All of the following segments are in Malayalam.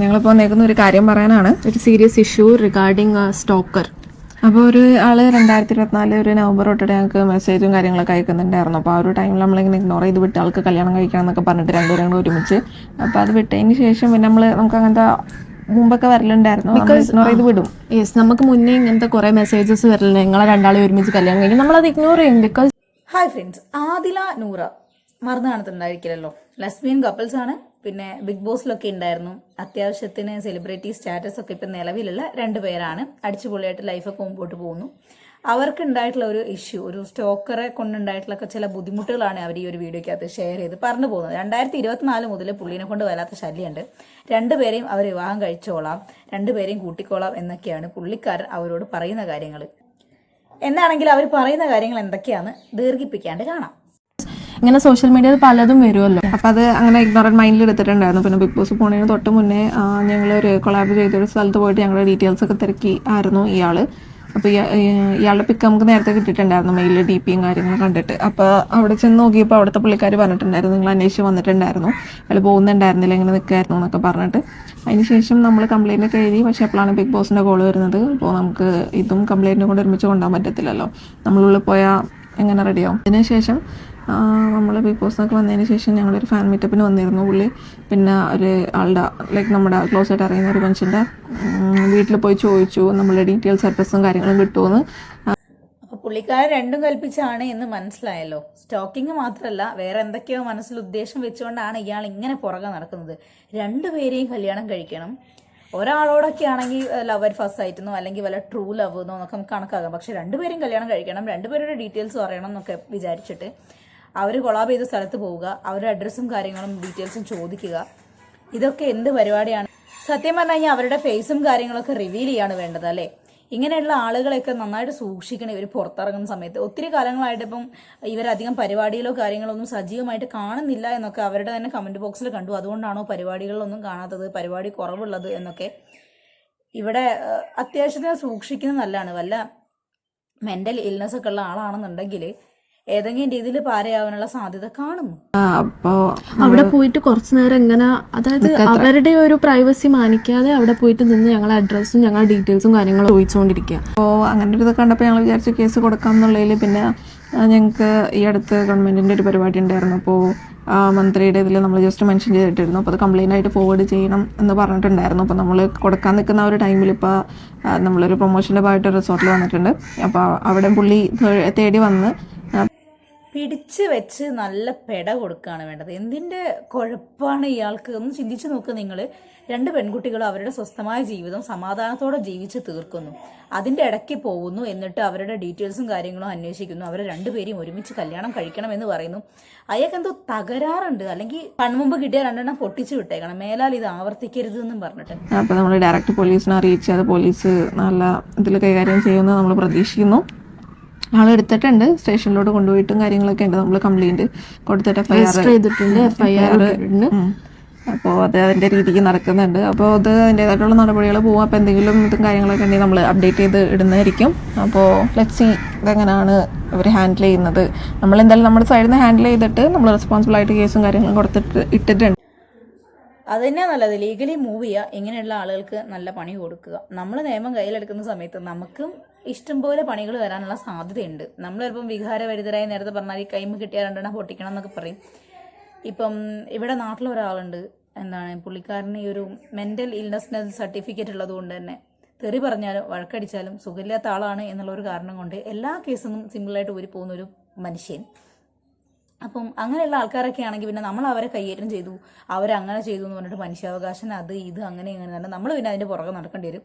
ഞങ്ങളിപ്പോൾ വന്നേക്കുന്ന ഒരു കാര്യം പറയാനാണ്. ഒരു സീരിയസ് ഇഷ്യൂ റിഗാർഡിങ് സ്റ്റോക്കർ അപ്പോൾ ഒരു ആൾ രണ്ടായിരത്തി ഇരുപത്തിനാല് ഒരു നവംബർ തൊട്ടിട്ട് ഞങ്ങൾക്ക് മെസ്സേജും കാര്യങ്ങളൊക്കെ അയക്കുന്നുണ്ടായിരുന്നു. അപ്പോൾ ആ ഒരു ടൈമിൽ നമ്മളിങ്ങനെ ഇഗ്നോർ ചെയ്ത് വിട്ട് ആൾക്ക് കല്യാണം കഴിക്കണം എന്നൊക്കെ പറഞ്ഞിട്ട് രണ്ടുപേരും കൂടെ ഒരുമിച്ച്. അപ്പോൾ അത് വിട്ടതിന് ശേഷം പിന്നെ നമ്മൾ നമുക്ക് അങ്ങനത്തെ മുമ്പൊക്കെ വരലുണ്ടായിരുന്നു. ഇഗ്നോർ ചെയ്ത് വിടും. യെസ് നമുക്ക് മുന്നേ ഇങ്ങനത്തെ കുറെ മെസ്സേജസ് വരലുണ്ട്. നിങ്ങളെ രണ്ടാളെ ഒരുമിച്ച് കല്യാണം കഴിക്കും. നമ്മളത് ഇഗ്നോർ ചെയ്യും because hi friends Adila Noora. മറന്നു കാണത്തുണ്ടായിരിക്കില്ലല്ലോ ലസ്ബിയൻ കപ്പിൾസ് ആണ്. പിന്നെ ബിഗ് ബോസിലൊക്കെ ഉണ്ടായിരുന്നു. അത്യാവശ്യത്തിന് സെലിബ്രിറ്റി സ്റ്റാറ്റസ് ഒക്കെ ഇപ്പം നിലവിലുള്ള രണ്ട് പേരാണ്. അടിച്ചുപൊളിയായിട്ട് ലൈഫൊക്കെ മുമ്പോട്ട് പോകുന്നു. അവർക്ക് ഉണ്ടായിട്ടുള്ള ഒരു ഇഷ്യൂ ഒരു സ്റ്റോക്കറെ കൊണ്ടുണ്ടായിട്ടുള്ള ചില ബുദ്ധിമുട്ടുകളാണ് അവർ ഈ ഒരു വീഡിയോയ്ക്കകത്ത് ഷെയർ ചെയ്ത് പറഞ്ഞു പോകുന്നത്. രണ്ടായിരത്തി ഇരുപത്തിനാല് മുതൽ പുള്ളിനെ കൊണ്ട് വല്ലാത്ത ശല്യമുണ്ട്. രണ്ടുപേരെയും അവർ വിവാഹം കഴിച്ചോളാം. രണ്ടുപേരെയും കൂട്ടിക്കോളാം എന്നൊക്കെയാണ് പുള്ളിക്കാരൻ അവരോട് പറയുന്ന കാര്യങ്ങൾ എന്നാണെങ്കിൽ അവർ പറയുന്ന കാര്യങ്ങൾ എന്തൊക്കെയാണ് ദീർഘിപ്പിക്കാണ്ട് കാണാം. ഇങ്ങനെ സോഷ്യൽ മീഡിയയിൽ പലതും വരുമല്ലോ അപ്പോൾ അത് അങ്ങനെ ഇഗ്നോറന്റ് മൈൻഡിൽ എടുത്തിട്ടുണ്ടായിരുന്നു. പിന്നെ ബിഗ് ബോസ് പോണതിന് തൊട്ട് മുന്നേ ഞങ്ങൾ ഒരു കൊളാബ് ചെയ്തൊരു സ്ഥലത്ത് പോയിട്ട് ഞങ്ങളുടെ ഡീറ്റെയിൽസ് ഒക്കെ തിരക്കി ആയിരുന്നു ഇയാൾ അപ്പോൾ ഇയാളുടെ പിക്ക് നമുക്ക് നേരത്തെ കിട്ടിയിട്ടുണ്ടായിരുന്നു മെയിലിൽ ഡി പിയും കാര്യങ്ങളും കണ്ടിട്ട്. അപ്പോൾ അവിടെ ചെന്ന് നോക്കിയപ്പോൾ അവിടുത്തെ പുള്ളിക്കാർ പറഞ്ഞിട്ടുണ്ടായിരുന്നു നിങ്ങൾ അന്വേഷിച്ച് വന്നിട്ടുണ്ടായിരുന്നു. അയാൾ പോകുന്നുണ്ടായിരുന്നില്ല ഇങ്ങനെ നിൽക്കായിരുന്നു എന്നൊക്കെ പറഞ്ഞിട്ട്. അതിനുശേഷം നമ്മൾ കംപ്ലൈന്റ് ഒക്കെ എഴുതി പക്ഷേ അപ്പോഴാണ് ബിഗ് ബോസിന്റെ കോൾ വരുന്നത്. അപ്പോൾ നമുക്ക് ഇതും കംപ്ലൈന്റും കൊണ്ട് ഒരുമിച്ച് കൊണ്ടുപോകാൻ പറ്റത്തില്ലല്ലോ. നമ്മളുള്ളിൽ പോയാൽ എങ്ങനെ റെഡിയാവും അതിനുശേഷം നമ്മൾ ബിഗ് ബോസിനൊക്കെ വന്നതിന് ശേഷം ഞങ്ങളൊരു ഫാൻ മീറ്റപ്പിന് വന്നിരുന്നു പുള്ളി. പിന്നെ ഒരു ആളുടെ ലൈക്ക് നമ്മുടെ ക്ലോസ് ആയിട്ട് അറിയുന്ന ഒരു മനുഷ്യന്റെ വീട്ടിൽ പോയി ചോദിച്ചു നമ്മളുടെ ഡീറ്റെയിൽസ് അഡ്രസ്സും കാര്യങ്ങളും കിട്ടുമെന്ന് പുള്ളിക്കാരൻ രണ്ടും കൽപ്പിച്ചാണ് എന്ന് മനസ്സിലായല്ലോ. സ്റ്റോക്കിംഗ് മാത്രമല്ല വേറെ എന്തൊക്കെയോ മനസ്സിൽ ഉദ്ദേശം വെച്ചുകൊണ്ടാണ് ഇയാൾ ഇങ്ങനെ പുറകെ നടക്കുന്നത്. രണ്ടുപേരെയും കല്യാണം കഴിക്കണം. ഒരാളോടൊക്കെ ആണെങ്കിൽ ലവ് അറ്റ് ഫസ്റ്റ് ആയിട്ടെന്നോ അല്ലെങ്കിൽ വല്ല ട്രൂ ലവ് എന്നോ നമുക്ക് കണക്കാകാം പക്ഷെ രണ്ടുപേരും കല്യാണം കഴിക്കണം രണ്ടുപേരുടെ ഡീറ്റെയിൽസ് അറിയണം എന്നൊക്കെ വിചാരിച്ചിട്ട്. അവർ കൊളാബ് ചെയ്ത സ്ഥലത്ത് പോവുക അവരുടെ അഡ്രസ്സും കാര്യങ്ങളും ഡീറ്റെയിൽസും ചോദിക്കുക. ഇതൊക്കെ എന്ത് പരിപാടിയാണ്? സത്യം പറഞ്ഞു കഴിഞ്ഞാൽ അവരുടെ ഫേസും കാര്യങ്ങളൊക്കെ റിവീൽ ചെയ്യാണ് വേണ്ടത് അല്ലേ? ഇങ്ങനെയുള്ള ആളുകളെയൊക്കെ നന്നായിട്ട് സൂക്ഷിക്കണം ഇവർ പുറത്തിറങ്ങുന്ന സമയത്ത്. ഒത്തിരി കാലങ്ങളായിട്ട് ഇപ്പം ഇവരധികം പരിപാടികളോ കാര്യങ്ങളോ ഒന്നും സജീവമായിട്ട് കാണുന്നില്ല എന്നൊക്കെ അവരുടെ തന്നെ കമന്റ് ബോക്സിൽ കണ്ടു. അതുകൊണ്ടാണോ പരിപാടികളിലൊന്നും കാണാത്തത്? പരിപാടി കുറവുള്ളത് എന്നൊക്കെ. ഇവിടെ അത്യാവശ്യത്തിന് സൂക്ഷിക്കുന്നത് നല്ലതാണ്. വല്ല മെന്റൽ ഇൽനെസ് ഒക്കെ ഉള്ള ആളാണെന്നുണ്ടെങ്കിൽ ഏതെങ്കിലും രീതിയിൽ പാരയാവാനുള്ള സാധ്യത കാണുന്നു അവിടെ പോയിട്ട് കുറച്ചു നേരം എങ്ങനെ അതായത് അവരുടെ ഒരു പ്രൈവസി മാനിക്കാതെ അവിടെ പോയിട്ട് നിന്ന് ഞങ്ങളെ അഡ്രസ്സും ഞങ്ങളുടെ ഡീറ്റെയിൽസും കാര്യങ്ങളും ചോദിച്ചുകൊണ്ടിരിക്കുക അപ്പോ അങ്ങനെ ഒരു ഇത് കണ്ടപ്പോൾ ഞങ്ങൾ വിചാരിച്ചു കേസ് കൊടുക്കാം എന്നുള്ളതിൽ പിന്നെ ഞങ്ങൾക്ക് ഈ അടുത്ത് ഗവൺമെന്റിന്റെ ഒരു പരിപാടി ഉണ്ടായിരുന്നു. അപ്പോ മന്ത്രിയുടെ ഇതിൽ നമ്മൾ ജസ്റ്റ് മെൻഷൻ ചെയ്തിട്ടിരുന്നു. അപ്പോൾ അത് കംപ്ലൈന്റ് ആയിട്ട് ഫോർവേഡ് ചെയ്യണം എന്ന് പറഞ്ഞിട്ടുണ്ടായിരുന്നു. അപ്പോൾ നമ്മൾ കൊടുക്കാൻ നിൽക്കുന്ന ഒരു ടൈമിൽ ഇപ്പോൾ നമ്മളൊരു പ്രൊമോഷന്റെ ഭാഗമായിട്ട് റിസോർട്ടിൽ വന്നിട്ടുണ്ട്. അപ്പോൾ അവിടെ പുള്ളി തേടി വന്ന് പിടിച്ച് വെച്ച് നല്ല പെട കൊടുക്കുകയാണ് വേണ്ടത്. എന്തിന്റെ കുഴപ്പമാണ് ഇയാൾക്ക്? ഒന്ന് ചിന്തിച്ചു നോക്ക് നിങ്ങൾ രണ്ട് പെൺകുട്ടികൾ അവരുടെ സ്വസ്ഥമായ ജീവിതം സമാധാനത്തോടെ ജീവിച്ച് തീർക്കുന്നു. അതിന്റെ ഇടയ്ക്ക് പോകുന്നു എന്നിട്ട് അവരുടെ ഡീറ്റെയിൽസും കാര്യങ്ങളും അന്വേഷിക്കുന്നു. അവരെ രണ്ടുപേരെയും ഒരുമിച്ച് കല്യാണം കഴിക്കണം എന്ന് പറയുന്നു. അയാൾക്ക് എന്തോ തകരാറുണ്ട്. അല്ലെങ്കിൽ കൺമുമ്പ് കിട്ടിയ രണ്ടെണ്ണം പൊട്ടിച്ചു വിട്ടേക്കണം. മേലാൽ ഇത് ആവർത്തിക്കരുത് എന്നും പറഞ്ഞിട്ട്. അപ്പോൾ നമ്മൾ ഡയറക്റ്റ് പോലീസിനെ അറിയിച്ച് അത് പോലീസ് നല്ല ഇതിൽ കൈകാര്യം ചെയ്യുമെന്ന് നമ്മൾ പ്രതീക്ഷിക്കുന്നു. ആളെടുത്തിട്ടുണ്ട്. സ്റ്റേഷനിലോട്ട് കൊണ്ടുപോയിട്ടും കാര്യങ്ങളൊക്കെ ഉണ്ട്. നമ്മൾ കംപ്ലൈന്റ് കൊടുത്തിട്ട് എഫ്ഐആർ ചെയ്തിട്ടുണ്ട്. എഫ്ഐആർ അപ്പോ ആർ അപ്പോൾ അത് അതിന്റെ രീതിക്ക് നടക്കുന്നുണ്ട്. അപ്പോൾ അത് അതിന്റേതായിട്ടുള്ള നടപടികൾ പോകും അപ്പോൾ എന്തെങ്കിലും ഇതും കാര്യങ്ങളൊക്കെ ഉണ്ടെങ്കിൽ നമ്മൾ അപ്ഡേറ്റ് ചെയ്ത് ഇടുന്നതായിരിക്കും. അപ്പോൾ ലെറ്റ് സി ഇതെങ്ങനെയാണ് അവർ ഹാൻഡിൽ ചെയ്യുന്നത്. നമ്മൾ എന്തായാലും നമ്മുടെ സൈഡിൽ നിന്ന് ഹാൻഡിൽ ചെയ്തിട്ട് നമ്മൾ റെസ്പോൺസിബിൾ ആയിട്ട് കേസും കാര്യങ്ങളും കൊടുത്തിട്ട് ഇട്ടിട്ടുണ്ട്. അത് തന്നെയാ നല്ലത്? ലീഗലി മൂവ് ചെയ്യുക ഇങ്ങനെയുള്ള ആളുകൾക്ക് നല്ല പണി കൊടുക്കുക. നമ്മൾ നിയമം കയ്യിലെടുക്കുന്ന സമയത്ത് നമുക്കും ഇഷ്ടംപോലെ പണികൾ വരാനുള്ള സാധ്യതയുണ്ട്. നമ്മൾ ചിലപ്പം വികാരവരിതരായി നേരത്തെ പറഞ്ഞാൽ ഈ കൈമ കിട്ടിയ രണ്ടെണ്ണം പൊട്ടിക്കണം എന്നൊക്കെ പറയും. ഇപ്പം ഇവിടെ നാട്ടിൽ ഒരാളുണ്ട്. എന്താണ് പുള്ളിക്കാരന് ഈ ഒരു മെന്റൽ ഇൽനെസ്സിന് സർട്ടിഫിക്കറ്റ് ഉള്ളത് കൊണ്ട് തന്നെ തെറി പറഞ്ഞാലും വഴക്കടിച്ചാലും സുഖമില്ലാത്ത ആളാണ് എന്നുള്ള ഒരു കാരണം കൊണ്ട് എല്ലാ കേസൊന്നും സിമ്പിളായിട്ട് ഊരി പോകുന്ന ഒരു മനുഷ്യൻ. അപ്പം അങ്ങനെയുള്ള ആൾക്കാരൊക്കെ ആണെങ്കിൽ പിന്നെ നമ്മൾ അവരെ കയ്യേറ്റം ചെയ്തു. അവരങ്ങനെ ചെയ്തു എന്ന് പറഞ്ഞിട്ട് മനുഷ്യാവകാശം അത് ഇത് അങ്ങനെ ഇങ്ങനെ തന്നെ നമ്മൾ പിന്നെ അതിന്റെ പുറകെ നടക്കേണ്ടി വരും.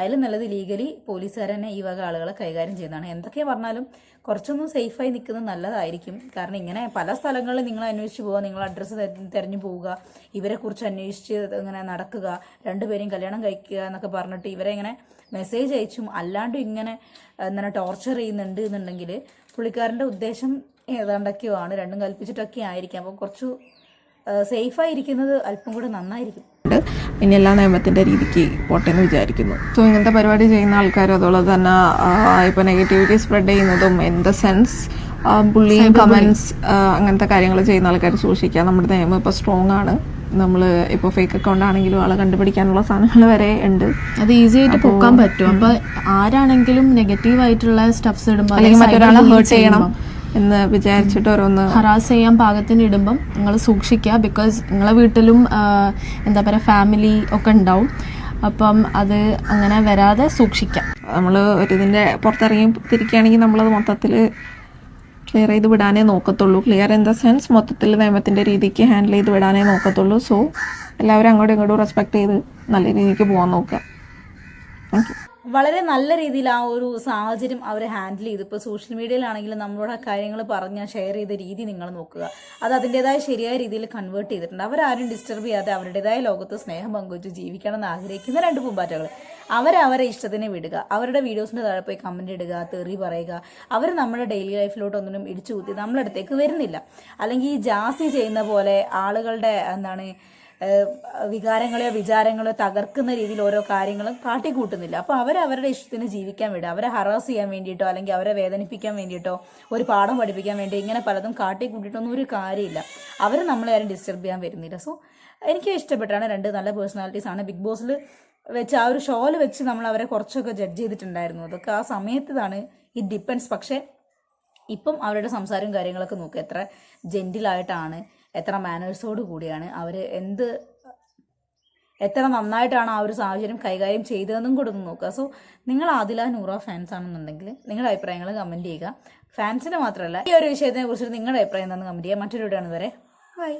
അതിൽ നല്ലത് ലീഗലി പോലീസുകാർ തന്നെ ഈ വക ആളുകളെ കൈകാര്യം ചെയ്യുന്നതാണ്. എന്തൊക്കെ പറഞ്ഞാലും കുറച്ചൊന്നും സേഫായി നിൽക്കുന്നത് നല്ലതായിരിക്കും. കാരണം ഇങ്ങനെ പല സ്ഥലങ്ങളിൽ നിങ്ങൾ അന്വേഷിച്ച് പോവുക നിങ്ങൾ അഡ്രസ്സ് തിരഞ്ഞു പോവുക ഇവരെക്കുറിച്ച് അന്വേഷിച്ച് ഇങ്ങനെ നടക്കുക രണ്ടുപേരെയും കല്യാണം കഴിക്കുക എന്നൊക്കെ പറഞ്ഞിട്ട് ഇവരെ ഇങ്ങനെ മെസ്സേജ് അയച്ചും അല്ലാണ്ടും ഇങ്ങനെ എന്താണ് ടോർച്ചർ ചെയ്യുന്നുണ്ട് എന്നുണ്ടെങ്കിൽ പുള്ളിക്കാരന്റെ ഉദ്ദേശം ഏതാണ്ടൊക്കെയോ ആണ് രണ്ടും കൽപ്പിച്ചിട്ടൊക്കെ ആയിരിക്കാം. അപ്പോൾ കുറച്ച് സേഫായിരിക്കുന്നത് അല്പം കൂടെ നന്നായിരിക്കും. ഇനി എല്ലാ നിയമത്തിന്റെ രീതിക്ക് പോട്ടെ എന്ന് വിചാരിക്കുന്നു. സോ ഇങ്ങനത്തെ പരിപാടി ചെയ്യുന്ന ആൾക്കാരും അതുപോലെ തന്നെ ഇപ്പൊ നെഗറ്റിവിറ്റി സ്പ്രെഡ് ചെയ്യുന്നതും ഇൻ ദ സെൻസ് ബുള്ളിയും കമന്റ്സ് അങ്ങനത്തെ കാര്യങ്ങൾ ചെയ്യുന്ന ആൾക്കാർ സൂക്ഷിക്കുക. നമ്മുടെ നിയമം ഇപ്പൊ സ്ട്രോങ് ആണ്. നമ്മൾ ഇപ്പോൾ ഫേക്ക് അക്കൗണ്ട് ആണെങ്കിലും ആളെ കണ്ടുപിടിക്കാനുള്ള സാധനങ്ങൾ വരെ ഉണ്ട്. അത് ഈസി ആയിട്ട് പൊക്കാൻ പറ്റും. അപ്പൊ ആരാണെങ്കിലും നെഗറ്റീവ് ആയിട്ടുള്ള സ്റ്റഫ്സ് ഇടുമ്പോൾ അല്ലെങ്കിൽ മറ്റൊരാളെ ഹേർട്ട് ചെയ്യണം. എന്ന് വിചാരിച്ചിട്ട് ഓരോന്ന് ഹറാസ് ചെയ്യാൻ പാകത്തിന് ഇടുമ്പം നിങ്ങൾ സൂക്ഷിക്കുക. ബിക്കോസ് നിങ്ങളെ വീട്ടിലും എന്താ പറയുക ഫാമിലി ഒക്കെ ഉണ്ടാവും. അപ്പം അത് അങ്ങനെ വരാതെ സൂക്ഷിക്കാം. നമ്മൾ ഒരു ഇതിന്റെ പുറത്തിറങ്ങി തിരിക്കുകയാണെങ്കിൽ നമ്മളത് മൊത്തത്തിൽ ക്ലിയർ ചെയ്ത് വിടാനേ നോക്കത്തുള്ളൂ. ക്ലിയർ ഇൻ ദ സെൻസ് മൊത്തത്തിൽ നിയമത്തിന്റെ രീതിക്ക് ഹാൻഡിൽ ചെയ്ത് വിടാനേ നോക്കത്തുള്ളൂ. സോ എല്ലാവരും അങ്ങോട്ടും ഇങ്ങോട്ടും റെസ്പെക്ട് ചെയ്ത് നല്ല രീതിക്ക് പോകാൻ നോക്കുക. താങ്ക് വളരെ നല്ല രീതിയിൽ ആ ഒരു സാഹചര്യം അവർ ഹാൻഡിൽ ചെയ്തു. ഇപ്പോൾ സോഷ്യൽ മീഡിയയിലാണെങ്കിലും നമ്മളോട് ആ കാര്യങ്ങൾ പറഞ്ഞ് ഷെയർ ചെയ്ത രീതി നിങ്ങൾ നോക്കുക. അത് അതിന്റെതായ ശരിയായ രീതിയിൽ കൺവേർട്ട് ചെയ്തിട്ടുണ്ട്. അവരാരും ഡിസ്റ്റർബ് ചെയ്യാതെ അവരുടേതായ ലോകത്ത് സ്നേഹം പങ്കുവച്ച് ജീവിക്കണം എന്ന് ആഗ്രഹിക്കുന്ന രണ്ട് പൂമ്പാറ്റകൾ അവരവരെ ഇഷ്ടത്തിന് വിടുക. അവരുടെ വീഡിയോസിന്റെ താഴെ പോയി കമന്റ് ഇടുക തെറി പറയുക. അവർ നമ്മുടെ ഡെയിലി ലൈഫിലോട്ടൊന്നും ഇടിച്ചു കൂത്തി നമ്മളടുത്തേക്ക് വരുന്നില്ല. അല്ലെങ്കിൽ ഈ ജാസ്തി ചെയ്യുന്ന പോലെ ആളുകളുടെ എന്താണ് വികാരങ്ങളെയോ വിചാരങ്ങളെയോ തകർക്കുന്ന രീതിയിൽ ഓരോ കാര്യങ്ങളും കാട്ടിക്കൂട്ടുന്നില്ല. അപ്പോൾ അവരുടെ ഇഷ്ടത്തിന് ജീവിക്കാൻ വിടുക അവരെ ഹറാസ് ചെയ്യാൻ വേണ്ടിയിട്ടോ അല്ലെങ്കിൽ അവരെ വേദനിപ്പിക്കാൻ വേണ്ടിയിട്ടോ ഒരു പാഠം പഠിപ്പിക്കാൻ വേണ്ടി ഇങ്ങനെ പലതും കാട്ടിക്കൂട്ടിയിട്ടൊന്നും ഒരു കാര്യമില്ല. അവർ നമ്മളെ ആരും ഡിസ്റ്റർബ് ചെയ്യാൻ വരുന്നില്ല. സോ എനിക്ക് ഇഷ്ടപ്പെട്ടാണ് രണ്ട് നല്ല പേഴ്സണാലിറ്റീസ് ആണ്. ബിഗ് ബോസിൽ വെച്ച് ആ ഒരു ഷോയിൽ വെച്ച് നമ്മൾ അവരെ കുറച്ചൊക്കെ ജഡ്ജ് ചെയ്തിട്ടുണ്ടായിരുന്നു. അതൊക്കെ ആ സമയത്താണ് ഇറ്റ് ഡിപ്പെൻസ് പക്ഷേ ഇപ്പം അവരുടെ സംസാരവും കാര്യങ്ങളൊക്കെ നോക്കുക എത്ര ജെന്റിലായിട്ടാണ് എത്ര മാനേഴ്സോട് കൂടിയാണ് അവർ എന്ത് എത്ര നന്നായിട്ടാണ് ആ ഒരു സാഹചര്യം കൈകാര്യം ചെയ്തതെന്നും കൂടെ ഒന്ന് നോക്കുക. സോ നിങ്ങൾ ആദില നൂറ ഫാൻസ് ആണെന്നുണ്ടെങ്കിൽ നിങ്ങളുടെ അഭിപ്രായങ്ങൾ കമന്റ് ചെയ്യുക. ഫാൻസിന് മാത്രമല്ല ഈ ഒരു വിഷയത്തിനെ കുറിച്ച് നിങ്ങളുടെ അഭിപ്രായം എന്താണെന്ന് കമന്റ് ചെയ്യുക. മറ്റൊരു വീഡിയോ ആണ് വരെ ബൈ